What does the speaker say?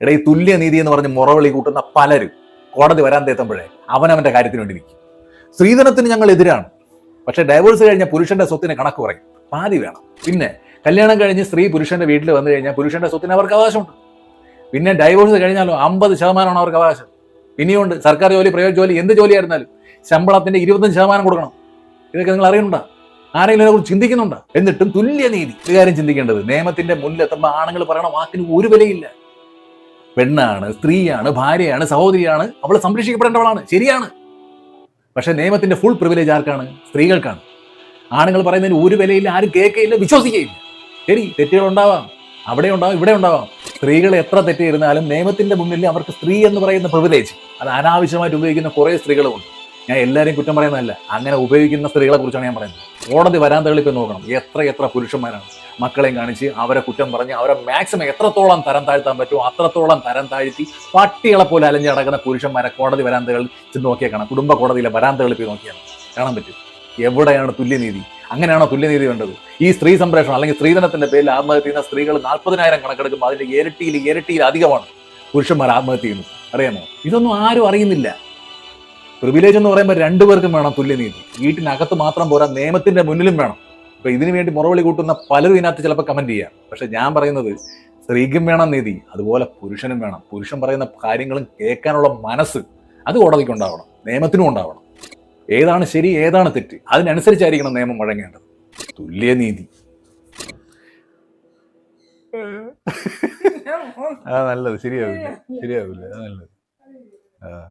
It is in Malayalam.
എടാ ഈ തുല്യനീതി എന്ന് പറഞ്ഞ് മുറവിളി കൂട്ടുന്ന പലരും കോടതി വരാൻ തേത്തുമ്പോഴേ അവനവന്റെ കാര്യത്തിന് വേണ്ടി നിൽക്കും. സ്ത്രീധനത്തിന് ഞങ്ങൾ എതിരാണ്. പക്ഷെ ഡൈവോഴ്സ് കഴിഞ്ഞ പുരുഷന്റെ സ്വത്തിന് കണക്ക് പറയും. പാതി വേണം. പിന്നെ കല്യാണം കഴിഞ്ഞ് സ്ത്രീ പുരുഷന്റെ വീട്ടിൽ വന്നു കഴിഞ്ഞാൽ പുരുഷന്റെ സ്വത്തിന് അവർക്ക് അവകാശമുണ്ട്. പിന്നെ ഡൈവോഴ്സ് കഴിഞ്ഞാലോ അമ്പത് ശതമാനമാണ് അവർക്ക് അവകാശം. ഇനിയുണ്ട് സർക്കാർ ജോലി പ്രൈവറ്റ് ജോലി എന്ത് ജോലിയായിരുന്നാലും ശമ്പളത്തിന്റെ ഇരുപത്തഞ്ച് ശതമാനം കൊടുക്കണം. ഇതൊക്കെ നിങ്ങൾ അറിയുന്നുണ്ടോ? ആരെങ്കിലും ഇതിനെക്കുറിച്ച് ചിന്തിക്കുന്നുണ്ടോ? എന്നിട്ടും തുല്യനീതി. ഇക്കാര്യം കാര്യം ചിന്തിക്കേണ്ടത് നിയമത്തിന്റെ മുന്നിലെത്തുമ്പോൾ ആണുങ്ങൾ പറയണ വാക്കിന് ഒരു വിലയില്ല. പെണ്ണാണ് സ്ത്രീയാണ് ഭാര്യയാണ് സഹോദരിയാണ് അവൾ സംരക്ഷിക്കപ്പെടേണ്ടവളാണ്. ശരിയാണ്. പക്ഷെ നിയമത്തിന്റെ ഫുൾ പ്രിവിലേജ് ആർക്കാണ്? സ്ത്രീകൾക്കാണ്. ആണുങ്ങൾ പറയുന്നതിന് ഒരു വിലയില്ല ആരും കേൾക്കയില്ല വിശ്വസിക്കുകയില്ല ശരി തെറ്റുകൾ ഉണ്ടാവാം. അവിടെ ഉണ്ടാവാം ഇവിടെ ഉണ്ടാവാം. സ്ത്രീകൾ എത്ര തെറ്റിയിരുന്നാലും നിയമത്തിന്റെ മുന്നിൽ അവർക്ക് സ്ത്രീ എന്ന് പറയുന്ന പ്രിവിലേജ് അത് അനാവശ്യമായിട്ട് ഉപയോഗിക്കുന്ന കുറേ സ്ത്രീകളുമുണ്ട്. ഞാൻ എല്ലാവരെയും കുറ്റം പറയുന്നതല്ല അങ്ങനെ ഉപയോഗിക്കുന്ന സ്ത്രീകളെ കുറിച്ചാണ് ഞാൻ പറയുന്നത്. കോടതി വരാന്തകളിൽ പോയി നോക്കണം. എത്ര എത്ര പുരുഷന്മാരാണ് മക്കളെയും കാണിച്ച് അവരെ കുറ്റം പറഞ്ഞ് അവരെ മാക്സിമം എത്രത്തോളം തരം താഴ്ത്താൻ പറ്റുമോ അത്രത്തോളം തരം താഴ്ത്തി പട്ടികളെ പോലെ അലഞ്ഞ് നടക്കുന്ന പുരുഷന്മാരെ കോടതി വരാന്തകളിൽ ചെന്ന് നോക്കിയാൽ കാണാം കുടുംബ കോടതിയിലെ വരാന്തകളിൽ പോയി നോക്കിയാൽ കാണാൻ പറ്റും. എവിടെയാണ് തുല്യനീതി? അങ്ങനെയാണോ തുല്യനീതി വേണ്ടത്? ഈ സ്ത്രീ സംരക്ഷണം അല്ലെങ്കിൽ സ്ത്രീധനത്തിന്റെ പേരിൽ ആത്മഹത്യ ചെയ്യുന്ന സ്ത്രീകൾ നാൽപ്പതിനായിരം കണക്കെടുക്കുമ്പോൾ അതിന്റെ ഇരട്ടിയിൽ ഇരട്ടിയിൽ അധികമാണ് പുരുഷന്മാർ ആത്മഹത്യ ചെയ്യുന്നത്. അറിയാമോ? ഇതൊന്നും ആരും അറിയുന്നില്ല. പ്രിവിലേജ് എന്ന് പറയുമ്പോൾ രണ്ടു രണ്ടുപേർക്കും വേണം തുല്യനീതി വീട്ടിനകത്ത് മാത്രം പോരാ നിയമത്തിന്റെ മുന്നിലും വേണം. ഇപ്പൊ ഇതിനു വേണ്ടി മുറവിളി കൂട്ടുന്ന പലരും ഇതിനകത്ത് ചിലപ്പോൾ കമന്റ് ചെയ്യാം. പക്ഷെ ഞാൻ പറയുന്നത് സ്ത്രീക്കും വേണം നീതി അതുപോലെ പുരുഷനും വേണം. പുരുഷൻ പറയുന്ന കാര്യങ്ങളും കേൾക്കാനുള്ള മനസ്സ് അത് കോടതിക്ക് ഉണ്ടാവണം നിയമത്തിനും ഉണ്ടാവണം. ഏതാണ് ശരി ഏതാണ് തെറ്റ്? അതിനനുസരിച്ചായിരിക്കണം നിയമം വഴങ്ങേണ്ടത്. തുല്യനീതി ആ നല്ലത്. ശരിയാവില്ല? ശരിയാവില്ല? ആ നല്ലത്. ആ.